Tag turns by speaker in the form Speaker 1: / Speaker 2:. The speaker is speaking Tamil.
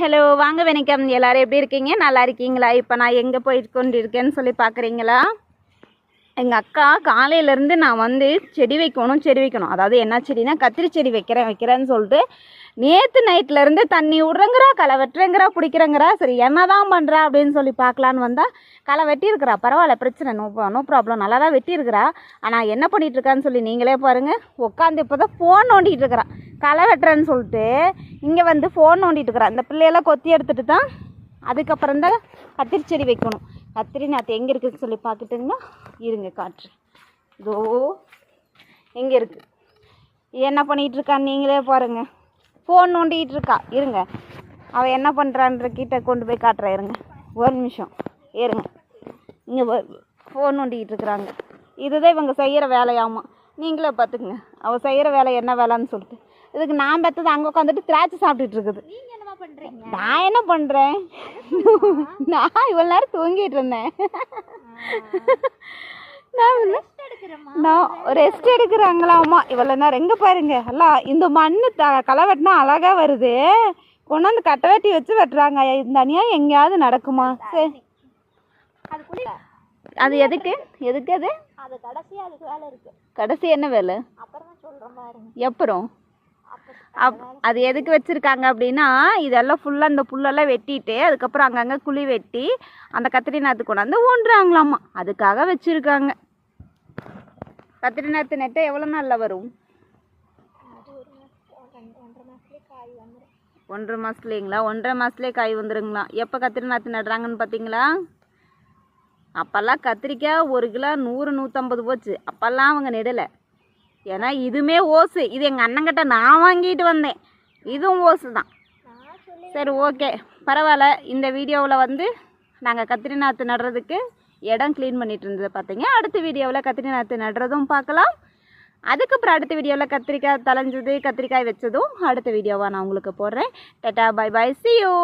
Speaker 1: ஹலோ வாங்க வணக்கம் எல்லோரும் எப்படி இருக்கீங்க நல்லா இருக்கீங்களா இப்போ நான் எங்கே போயிட்டு கொண்டு இருக்கேன்னு சொல்லி பார்க்குறீங்களா எங்கள் அக்கா காலையிலேருந்து நான் வந்து செடி வைக்கணும் செடி வைக்கணும் அதாவது என்ன செடினா கத்திரி செடி வைக்கிறேன் வைக்கிறேன்னு சொல்லிட்டு நேற்று நைட்லேருந்து தண்ணி விடுறங்கிறா களை வெட்டுறங்கிறா பிடிக்கிறங்கிறா சரி என்ன தான் பண்ணுறா அப்படின்னு சொல்லி பார்க்கலான்னு வந்தால் களை வெட்டியிருக்கிறா பரவாயில்ல பிரச்சனை நோ நோ ப்ராப்ளம் நல்லா தான் வெட்டியிருக்கிறா ஆனால் என்ன பண்ணிகிட்ருக்கான்னு சொல்லி நீங்களே பாருங்கள் உட்காந்து இப்போ தான் ஃபோன் நோண்டிகிட்டு இருக்கிறா களை வெட்டுறேன்னு சொல்லிட்டு இங்கே வந்து ஃபோன் நோண்டிட்டு இருக்கிறா இந்த பிள்ளையெல்லாம் கொத்தி எடுத்துகிட்டு தான் அதுக்கப்புறம் தான் கத்திரி செடி வைக்கணும் கத்திரி நாற்று எங்கே இருக்குதுன்னு சொல்லி பார்த்துட்டுங்க இருங்க காற்று இதோ எங்கே இருக்குது என்ன பண்ணிகிட்ருக்கான்னு நீங்களே பாருங்கள் ஃபோன் நோண்டிகிட்டு இருக்கா இருங்க அவள் என்ன பண்ணுறான்ற கிட்ட கொண்டு போய் காட்டுறேன் இருங்க ஒரு நிமிஷம் ஏறுங்க இங்கே ஃபோன் நோண்டிக்கிட்டு இருக்கிறாங்க இதுதான் இவங்க செய்கிற வேலையாமா நீங்களே பார்த்துக்குங்க அவள் செய்கிற வேலை என்ன வேலைன்னு சொல்லிட்டு இதுக்கு நான் பார்த்தது அங்கே உட்காந்துட்டு திராட்சை சாப்பிட்டுட்டு இருக்குது நான் என்ன பண்ணுறேன் நான் இவ்வளோ நேரம் தூங்கிட்டு இருந்தேன் நான் ரெஸ்ட் அம்மா இவ்வளோ நேரம் எங்கே பாருங்க எல்லாம் இந்த மண் த களை வெட்டினா அழகாக வருது கொண்டாந்து கட்டை வெட்டி வச்சு வெட்டுறாங்க தனியாக எங்கேயாவது நடக்குமா சரி அது எதுக்கு எதுக்கு அது கடைசி என்ன வேலை அப்புறம் அப் அது எதுக்கு வச்சுருக்காங்க அப்படின்னா இதெல்லாம் ஃபுல்லாக அந்த புல்லெல்லாம் வெட்டிட்டு அதுக்கப்புறம் அங்கங்கே குழி வெட்டி அந்த கத்திரி நாற்று கொண்டாந்து ஊன்றாங்களாமா அதுக்காக வச்சுருக்காங்க கத்திரி நாற்று நட்டால் எவ்வளோ நாளில் வரும் ஒன்றரை மாதத்துலேங்களா ஒன்றரை மாதத்துலேயே காய் வந்துடுங்களா எப்போ கத்திரி நாற்று நடுறாங்கன்னு பார்த்தீங்களா அப்போல்லாம் கத்திரிக்காய் ஒரு கிலோ நூறு நூற்றம்பது போச்சு அப்போல்லாம் அவங்க நெடலை ஏன்னா இதுமே ஓசு இது எங்கள் அண்ணங்கிட்ட நான் வாங்கிட்டு வந்தேன் இதுவும் ஓசு தான் சரி ஓகே பரவாயில்ல இந்த வீடியோவில் வந்து நாங்கள் கத்திரி நாற்று நடுறதுக்கு இடம் க்ளீன் பண்ணிட்டு இருந்தது பார்த்தீங்க அடுத்த வீடியோவில் கத்திரி நாற்று நடுறதும் பார்க்கலாம் அதுக்கப்புறம் அடுத்த வீடியோவில் கத்திரிக்காய் தலைஞ்சது கத்திரிக்காய் வச்சதும் அடுத்த வீடியோவாக நான் உங்களுக்கு போடுறேன் tata bye bye see you